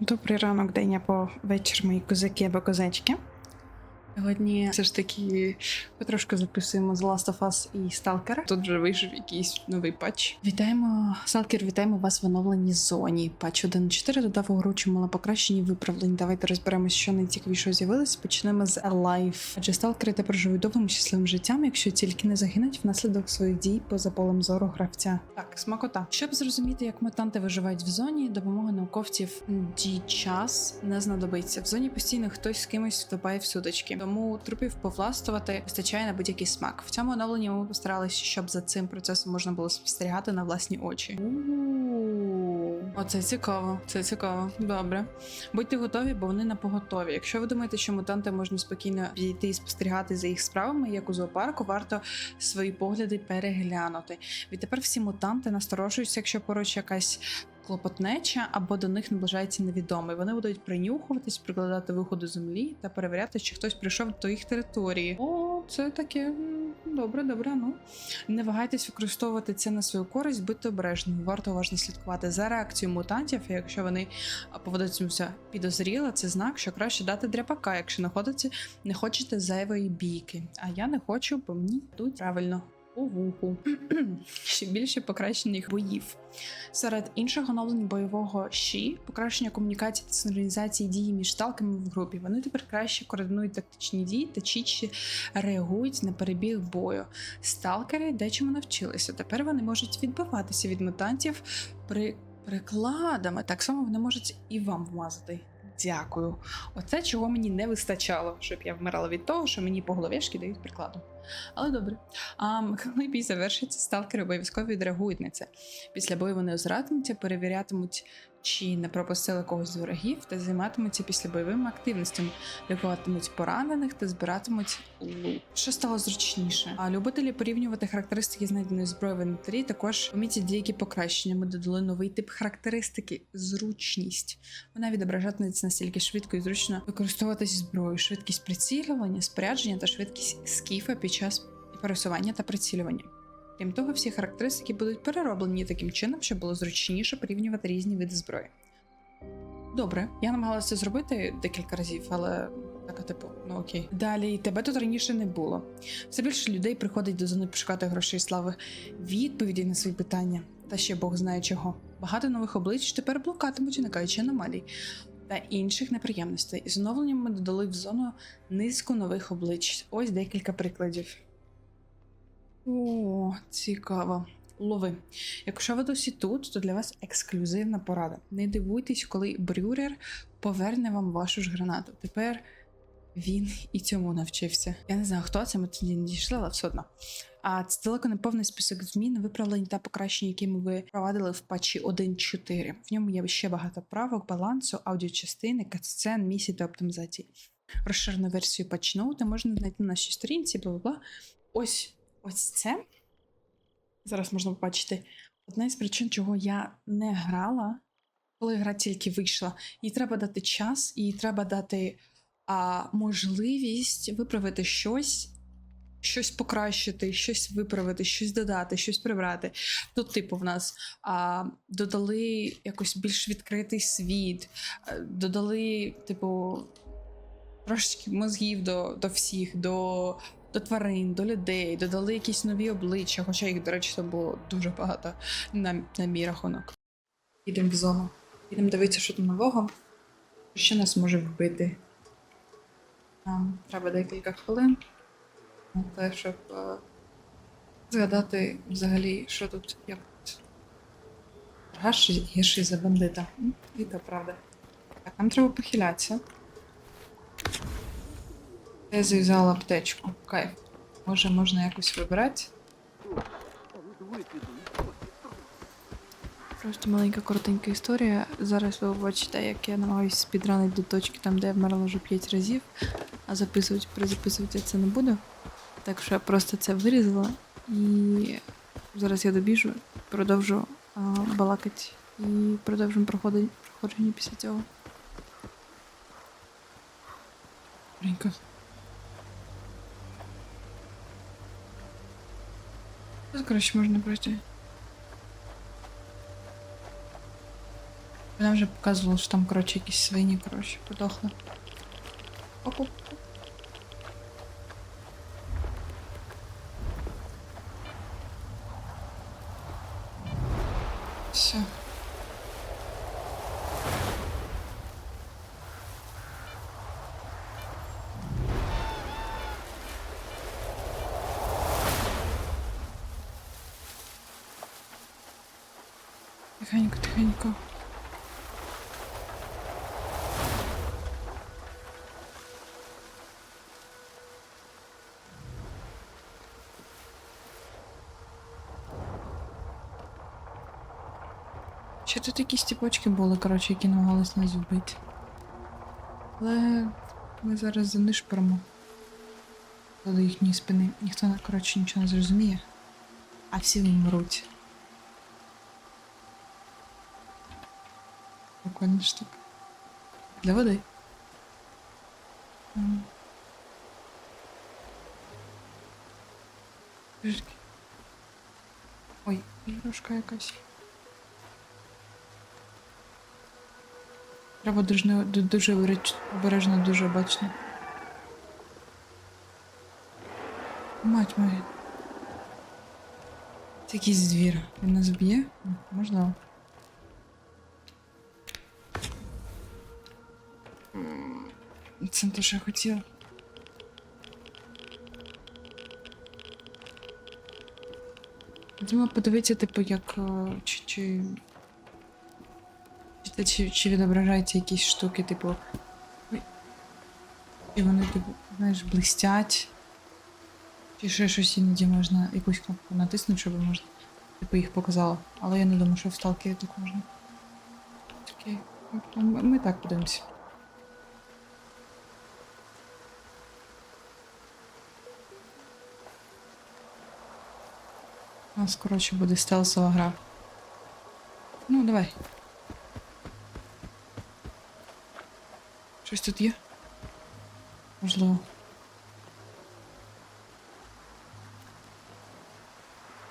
Добрий ранок, день або вечір, мої козаки або козачки. Сьогодні все ж таки потрошку записуємо з Last of Us і Stalker. Тут вже вийшов якийсь новий патч. Вітаємо, Stalker, вітаємо вас в оновленій зоні. Патч 1.4 додав у гру чимало покращень виправлень. Давайте розберемося, що найцікавіше з'явилось. Почнемо з Alive. Адже сталкери тепер живуть довгим щасливим життям, якщо тільки не загинуть внаслідок своїх дій поза полем зору гравця. Так, смакота. Щоб зрозуміти, як мутанти виживають в зоні, допомога науковців час не знадобиться. В зоні постійно хтось з кимось втопає в судочки, тому трупів повластвувати вистачає на будь-який смак. В цьому оновленні ми постаралися, щоб за цим процесом можна було спостерігати на власні очі. Оце цікаво, це цікаво. Добре. Будьте готові, бо вони на поготові. Якщо ви думаєте, що мутанти можна спокійно підійти і спостерігати за їх справами, як у зоопарку, варто свої погляди переглянути. Відтепер всі мутанти насторожуються, якщо поруч якась клопотнеча або до них наближається невідомий. Вони будуть принюхуватись, прикладати вухо до землі та перевіряти, чи хтось прийшов до їх території. О, це таке добре, добре. Ну не вагайтесь використовувати це на свою користь, будьте обережні. Варто уважно слідкувати за реакцією мутантів. І якщо вони поводитимуться підозріло, це знак, що краще дати дряпака, якщо знаходиться, не хочете зайвої бійки. А я не хочу, бо мені йдуть правильно. У вуху ще більше покращених боїв. Серед інших оновлень бойового щі, покращення комунікації та синхронізації дії між сталками в групі. Вони тепер краще координують тактичні дії та чітче реагують на перебіг бою. Сталкери дечому навчилися. Тепер вони можуть відбиватися від мутантів при прикладами. Так само вони можуть і вам вмазати. Дякую. Оце чого мені не вистачало, щоб я вмирала від того, що мені по головешки дають прикладом. Але добре. А коли бій завершиться, сталкери обов'язково відреагують на це. Після бою вони озиратимуться, перевірятимуть, чи не пропустили когось з ворогів, та займатимуться післябойовими активностями, лікуватимуть поранених та збиратимуть лут. Що стало зручніше? А любителі порівнювати характеристики знайденої зброї в інвентарі також помітять деякі покращення. Ми додали новий тип характеристики зручність. Вона відображатиметься настільки швидко і зручно використовуватись зброєю, швидкість прицілювання, спорядження та швидкість скіфа під час пересування та прицілювання. Крім того, всі характеристики будуть перероблені таким чином, щоб було зручніше порівнювати різні види зброї. Добре, я намагалася зробити декілька разів, але така типу, ну окей. Далі тебе тут раніше не було. Все більше людей приходить до зони пошукати грошей слави, відповіді на свої питання, та ще Бог знає чого. Багато нових облич тепер блокатимуть, уникаючи аномалій та інших неприємностей. І З оновленням ми додали в зону низку нових облич. Ось декілька прикладів. О, цікаво. Лови. Якщо ви досі тут, то для вас ексклюзивна порада. Не дивуйтесь, коли брюрер поверне вам вашу ж гранату. Тепер він і цьому навчився. Я не знаю, хто це, ми тоді не дійшли, але все одно. А це далеко не повний список змін, виправлень та покращень, які ми ви провадили в патчі 1.4. В ньому є ще багато правок, балансу, аудіочастини, катсцен, місій та оптимізації. Розширену версію патчноута можна знайти на нашій сторінці, бла бла бла. Ось ось це. Зараз можна побачити. Одна із причин, чого я не грала, коли гра тільки вийшла. Їй треба дати час, їй треба дати а, можливість виправити щось, щось покращити, щось виправити, щось додати, щось прибрати. Тут, типу, в нас а, додали якось більш відкритий світ, а, додали, типу, трошечки мозгів до, до всіх, до, до тварин, до людей, додали якісь нові обличчя, хоча їх, до речі, то було дуже багато на, на мій рахунок. Їдемо в зону. Їдемо дивитися, що там нового. Що нас може вбити. Нам треба декілька хвилин на те, щоб е, згадати взагалі, що тут як. Гаш гірший за бандита. І то правда. Так, нам треба похилятися. Я зав'язала аптечку. Кайф. Може, можна якось вибирати. Просто маленька коротенька історія. Зараз ви бачите, як я намагаюся спідранити до точки там, де я вмерла вже 5 разів, а записувати, перезаписувати я це не буду. Так що я просто це вирізала І зараз я добіжу, продовжу а, балакати і продовжимо проходження після цього. Ренька. Коротше, можна пройти. Вона вже показувала, що там, якісь свині, коротше, подохли. Оку. Все. Тихенько, тихенько. Ще тут якісь тіпочки були, коротше, які намагались нас вбити. Але ми зараз занишпоримо до їхньої спини. Ніхто, коротше, нічого не зрозуміє, а всі вмруть. Прикольна штука. Для води. Ой, іграшка якась. Треба дуже, дуже обережно, дуже обачно. Мать моя. Це якийсь звір. Він нас б'є? Можливо. Що я хотіла. Думаю, подивитися, типу, як. е, Чи, чи... Чи, чи, чи відображаються якісь штуки, типу. І вони, типу, знаєш, блистять. Чи ще щось іноді можна якусь кнопку натиснути, щоб можна, типу, їх показало. Але я не думаю, що в сталкері так можна. Окей. Ми так подивимося. У нас, коротше, буде стелсова гра. Ну, давай. Щось тут є? Можливо.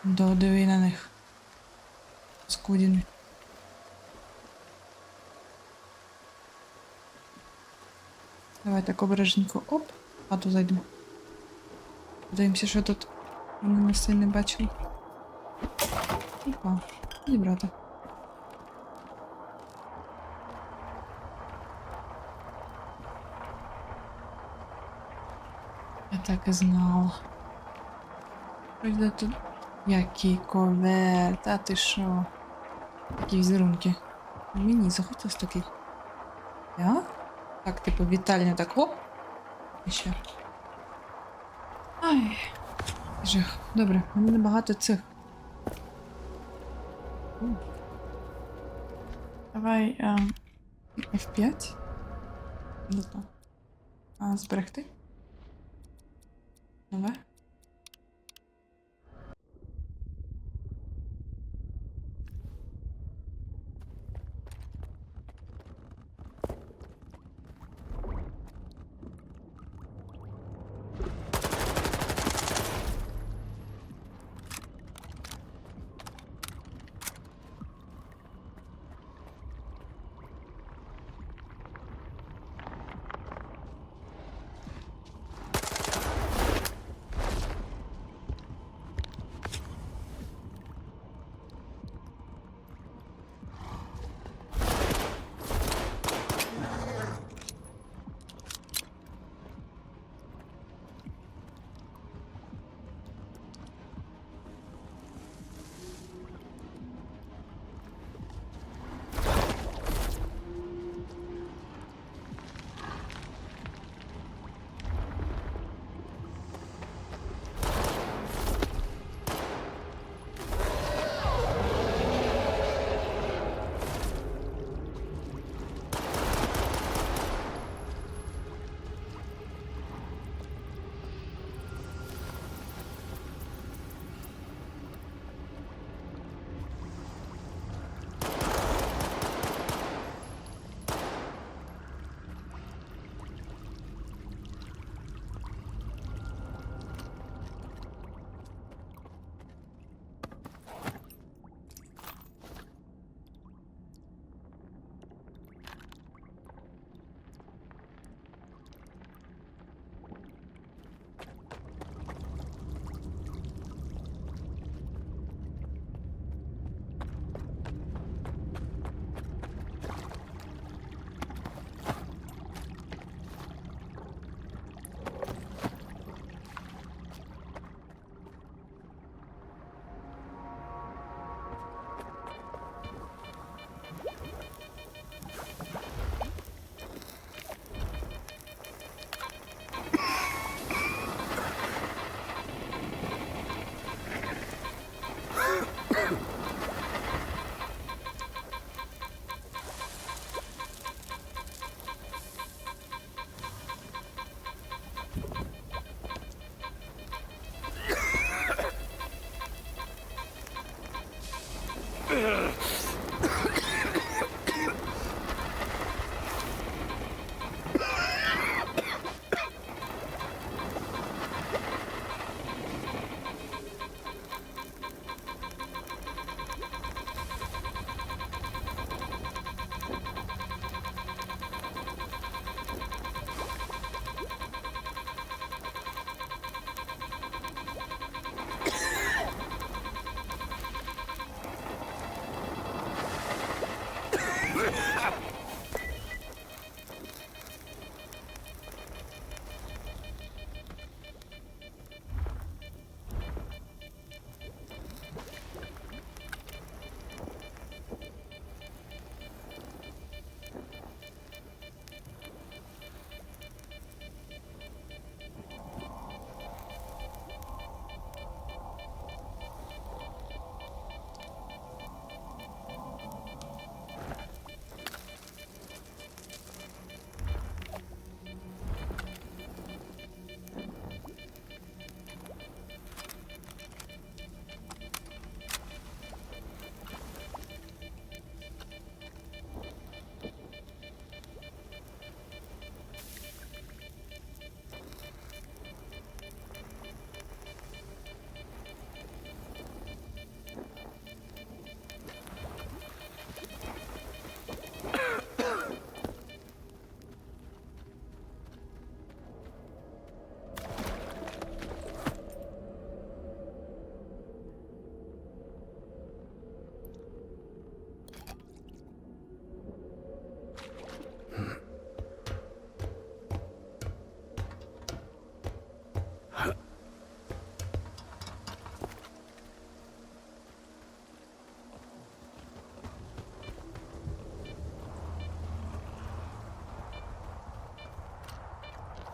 Додиви на них. Скудіни. Давай так обережненько. Оп, а то зайдемо. Подивимося, що тут вони нас не бачили. Опа, і брата. Я так і знала. Ось де тут. Який ковер, та ти що? Які візерунки. Мені захотілось такий. Я? Так, типу, вітальня так оп. І ще. Ай. Жах. Добре, у мене багато цих. Давай а, F5. Добре. А, зберегти. Давай.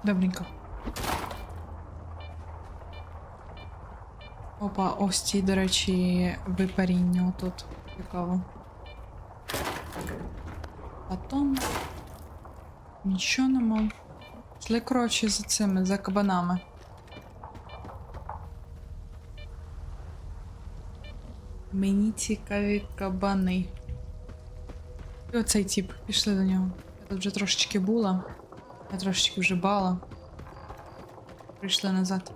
Добренько. Опа, ось ці, до речі, випаріння тут. Цікаво. Батон. Нічого нема. Шли, коротше, за цими, за кабанами. Мені цікаві кабани. І оцей тип, пішли до нього. Я тут вже трошечки була. Я трошечки вже бала. Прийшли назад.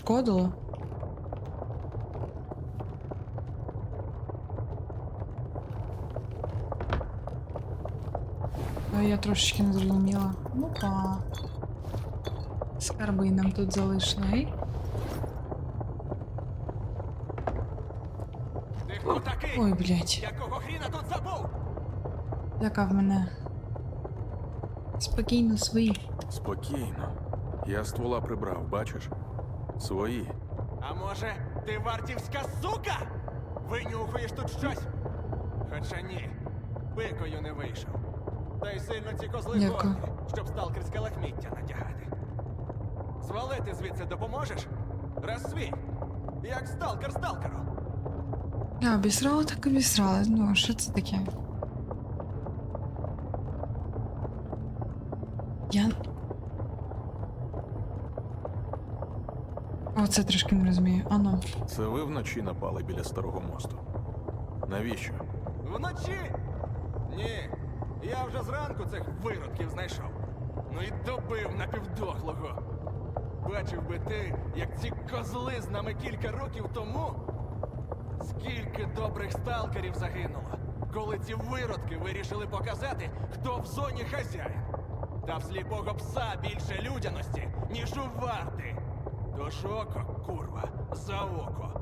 Я знешкодила. А я трошечки не зрозуміла. Ну па. Скарби нам тут залишили. Ей. Хто такий? Ой, блядь. Якого хріна тут забув? Лякав мене. Спокійно свої. Спокійно. Я ствола прибрав, бачиш? Свої. А може, ти вартівська сука? Винюхаєш тут щось? Хоча ні, пикою не вийшов. Та й сильно ці козли Дякую. горді, щоб сталкерське лахміття надягати. Звалити звідси допоможеш? Раз свій. Як сталкер сталкеру. Я обісрала, так обісрала. Ну, а що це таке? Я. Оце трішки не розумію. ну. Ану. Це ви вночі напали біля старого мосту. Навіщо? Вночі? Ні. Я вже зранку цих виродків знайшов. Ну і добив напівдохлого. Бачив би ти, як ці козли з нами кілька років тому. Скільки добрих сталкерів загинуло, коли ці виродки вирішили показати, хто в зоні хазяїн. Та в сліпого пса більше людяності, ніж у варти. Тож око, курва, за око.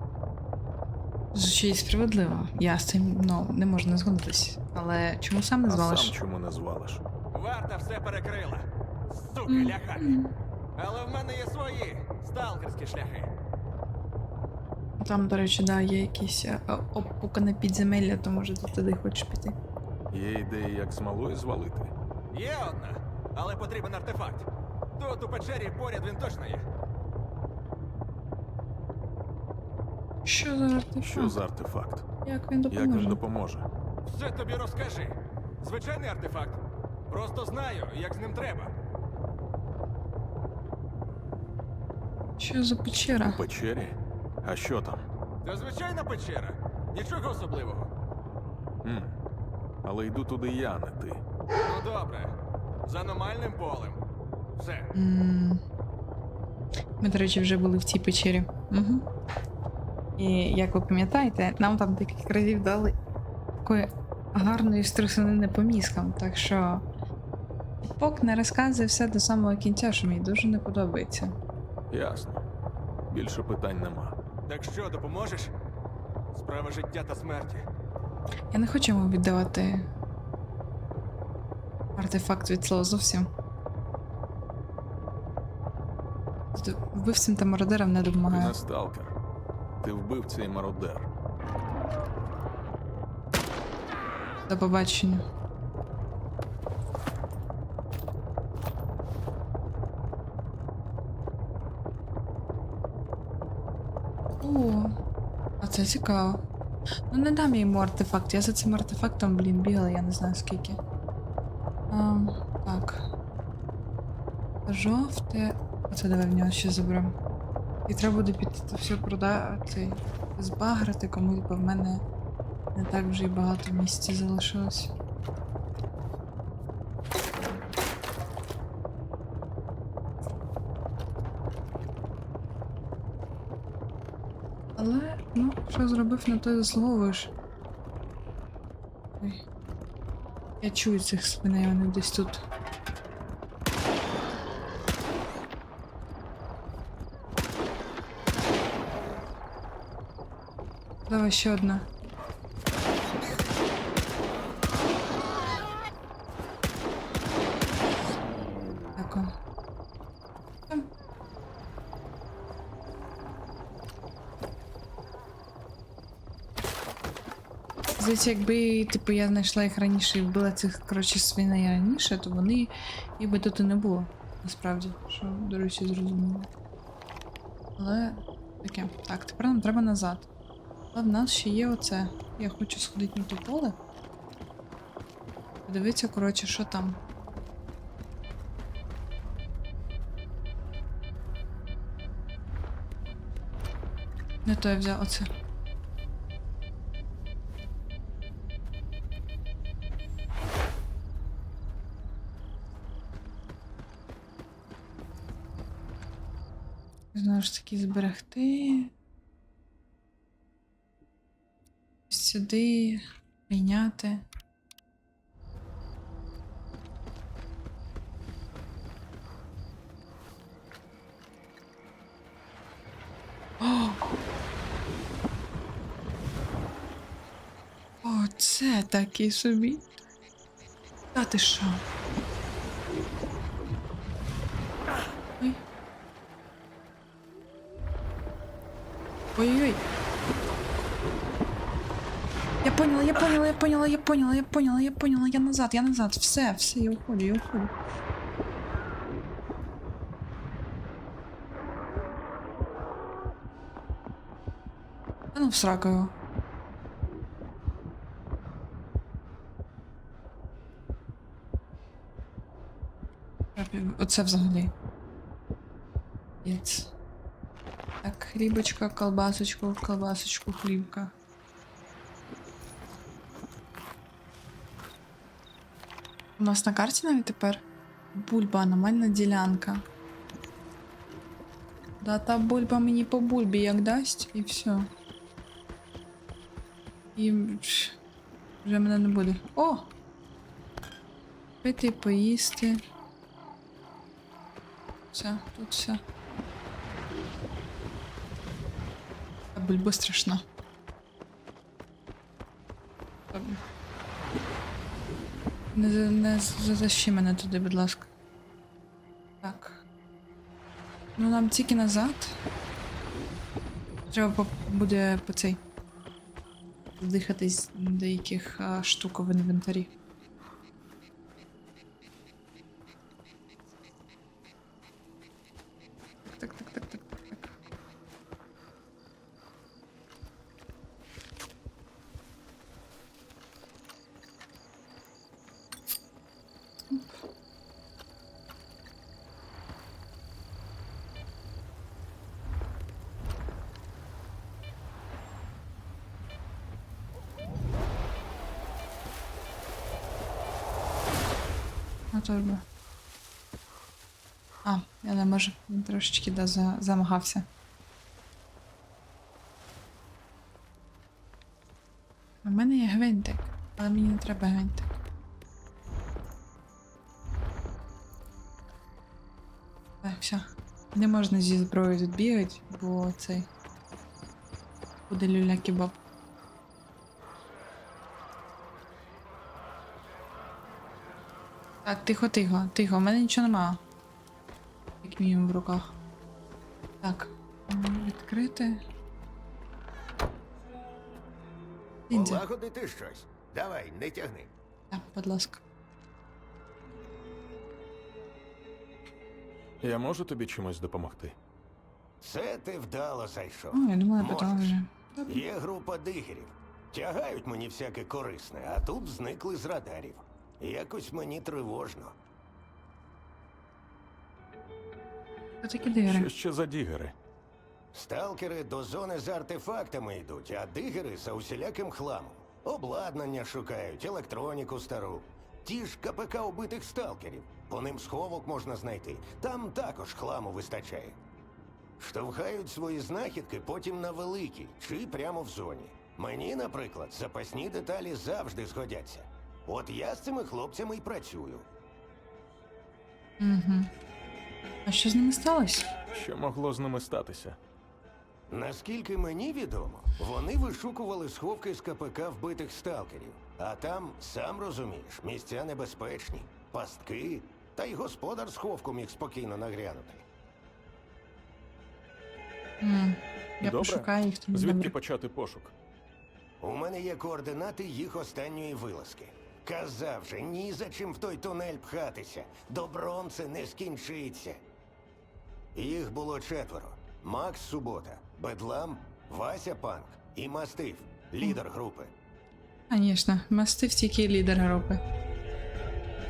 Звучить справедливо. Я з цим ну, не можу не згодитись. Але чому сам не А сам чому не звалиш? Варта все перекрила. Суки ляхаті. Але в мене є свої сталкерські шляхи. Там, до речі, да, є якісь е, обпукане підземелля, то може ти туди хочеш піти. Є ідеї, як з малої звалити? Є одна, але потрібен артефакт. Тут у печері поряд він точно є. Що за артефакт? Що за артефакт? Як він Як допоможе? він допоможе? Все тобі розкажи. Звичайний артефакт. Просто знаю, як з ним треба. Що за печера? У печері? А що там? Це звичайна печера. Нічого особливого. Хм. Але йду туди я, не ти. Ну добре. З аномальним полем. Все. М. Ми, до речі, вже були в цій печері. Угу. І як ви пам'ятаєте, нам там декілька разів дали такої гарної струсанини по мізкам. Так що Пок не розказує все до самого кінця, що мені дуже не подобається. Ясно. Більше питань нема. Так що, допоможеш? Справа життя та смерті. Я не хочу йому віддавати артефакт від слова зовсім. Вбивцям та мародерам не Ти допомагає. не сталкер. Ти вбивця і мародер. До побачення. О, а це цікаво. Ну не дам йому артефакт. Я за цим артефактом, блін, бігала, я не знаю скільки. А, так. Жовте. Оце давай в нього ще заберемо. І треба буде піти це все продати, збаграти комусь, бо в мене не так вже й багато місця залишилось. Але, ну, що зробив, на то й заслуговуєш. Ой. Я чую цих свиней, вони десь тут. Давай ще одна. Дякую. Ем. Здається, якби типу, я знайшла їх раніше і вбила цих коротше, свиней раніше, то вони їх би тут і не було. Насправді, що, до речі, зрозуміло. Але таке. Так, тепер нам треба назад. Але в нас ще є оце. Я хочу сходити на то поле. Подивитися, коротше, що там. Не то я взяв оце. Знову ж таки зберегти. Сюди прийняти. О! Оце такий собі. Та ти що? Ой. Ой-ой-ой. Поняла, я поняла, я поняла, я поняла, я поняла, я поняла, я назад, я назад. Все, все, я уходю, я уходю. А ну в його. Оце взагалі. Єць. Так, хлібочка, колбасочку, колбасочку, хлібка. У нас на карті навіть тепер бульба, аномальна ділянка. Да та бульба мені по бульбі як дасть, і все. І вже мене не буде. О! Пити, поїсти. Все, тут все. А бульба страшна. Не, не затащи мене туди, будь ласка. Так. Ну нам тільки назад. Треба по, буде по цей. Здихатись деяких а, штук в інвентарі. Так, так, так, так, так, так. А торба. А, я не можу. Він трошечки да, за, замагався. У мене є гвинтик, але мені не треба гвинтик. Так, все. Не можна зі зброєю тут бігати, бо цей. Буде люля кебаб. Так, тихо, тихо, тихо, у мене нічого нема. Мінімум в руках. Так. Відкрити. Ніндзя. Полагодити щось. Давай, не тягни. Так, будь ласка. Я можу тобі чимось допомогти? Це ти вдало зайшов. О, я Можеш. питала вже. Є група дигерів. Тягають мені всяке корисне, а тут зникли з радарів. Якось мені тривожно. Хто такі дигери? Що ще за дігери? Сталкери до зони з артефактами йдуть, а дигери за усіляким хламом. Обладнання шукають, електроніку стару. Ті ж КПК убитих сталкерів. По ним сховок можна знайти. Там також хламу вистачає. Штовхають свої знахідки потім на великій чи прямо в зоні. Мені, наприклад, запасні деталі завжди згодяться. От я з цими хлопцями й працюю. Угу. А що з ними сталося? Що могло з ними статися? Наскільки мені відомо, вони вишукували сховки з КПК вбитих сталкерів. А там, сам розумієш, місця небезпечні, пастки, та й господар сховку міг спокійно нагрянути. М, Я Добре. пошукаю їх тоді. Звідки добре. почати пошук? У мене є координати їх останньої вилазки. Казав же, ні за чим в той тунель пхатися. Добром це не скінчиться. Їх було четверо: Макс Субота, Бедлам, Вася Панк і Мастиф, лідер групи. Звісно, мастив тільки лідер групи.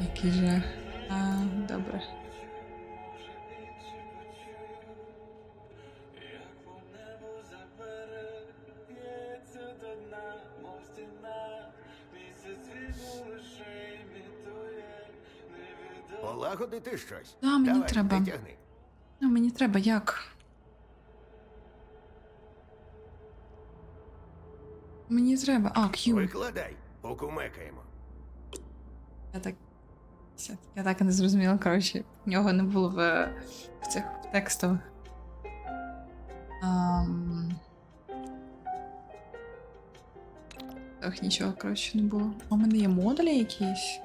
Який же. А, добре. Полагодити щось. Да, мені Давай, треба. не тягни. Ну, мені треба як? Мені треба. А, Q. Викладай, покумекаємо. Я так. Я так і не зрозуміла, коротше. В нього не було в, в цих текстових. Ам... Так, нічого, коротше, не було. У мене є модулі якісь.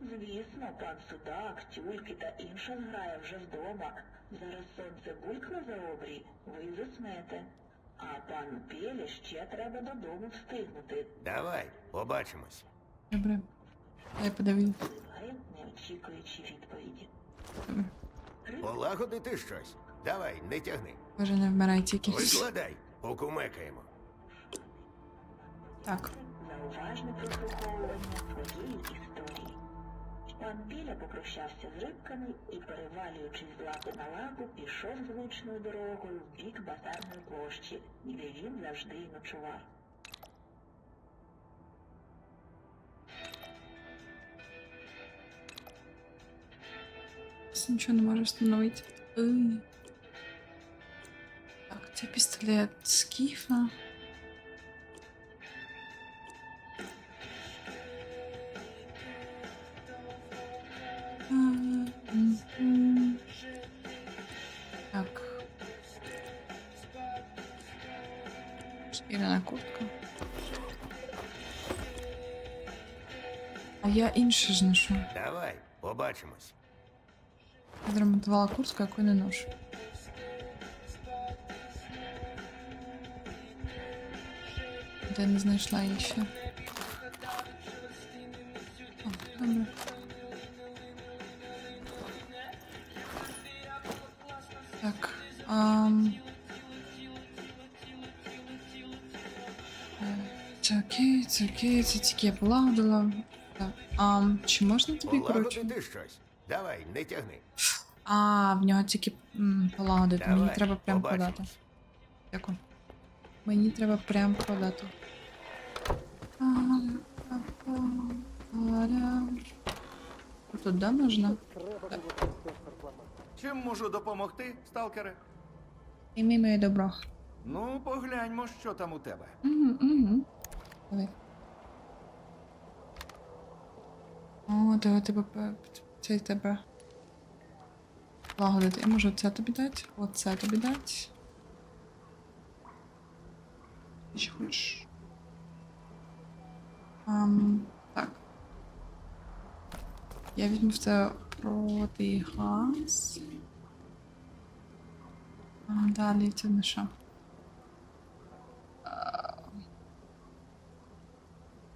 Звісно, пан судак, тюльки та інша зграя вже вдома. Зараз сонце булькне за обрій, ви заснете. А пану Пєлі ще треба додому встигнути. Давай, побачимось. Добре. Я подивлю. Не очікуючи відповіді. Добре. Полагодити щось. Давай, не тягни. Боже, не вмирайте якісь. Викладай, покумекаємо. Так. Зауважне прослуховування своєї історії. Пан Біля попрощався з рибками і, перевалюючись з лапи на лапу, пішов звичною дорогою в бік базарної площі, де він завжди й ночував. Нічого не можу встановити. Так, це пістолет Скіфа. Шкіряна куртка. А я інше ж ношу. Давай, побачимось. Я зремонтувала куртку, яку не ношу. Де не знайшла її Окей, це тільки я полагодила. Так. Ам, чи можна тобі, коротше? Полагодити щось. Давай, не тягни. А, в нього тільки м, полагодити. Мені Давай, треба прям побачимось. продати. Дякую. Мені треба прям продати. Тут да можна? Чим можу допомогти, сталкере? Імій моє добро. Ну, погляньмо, що там у тебе. Угу, угу. Давай. О, давай тебе цей тебе. Лагодити. Я можу це тобі дати, оце тобі дати. Що хочеш? Ам, так. Я візьму в це протигаз. А далі це на що? А,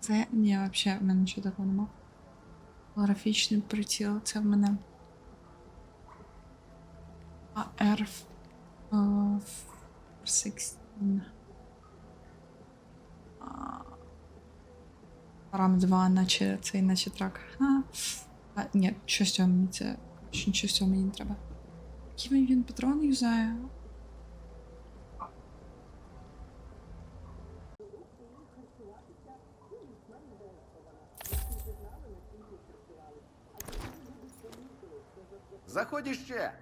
Це ні, взагалі, в мене нічого такого нема. Графічний приціл, це в мене. AR 16. Рам 2, наче цей, наче трак. А, а ні, щось цього мені це. З цього мені не треба. Які він патрони юзає? Заходь іще.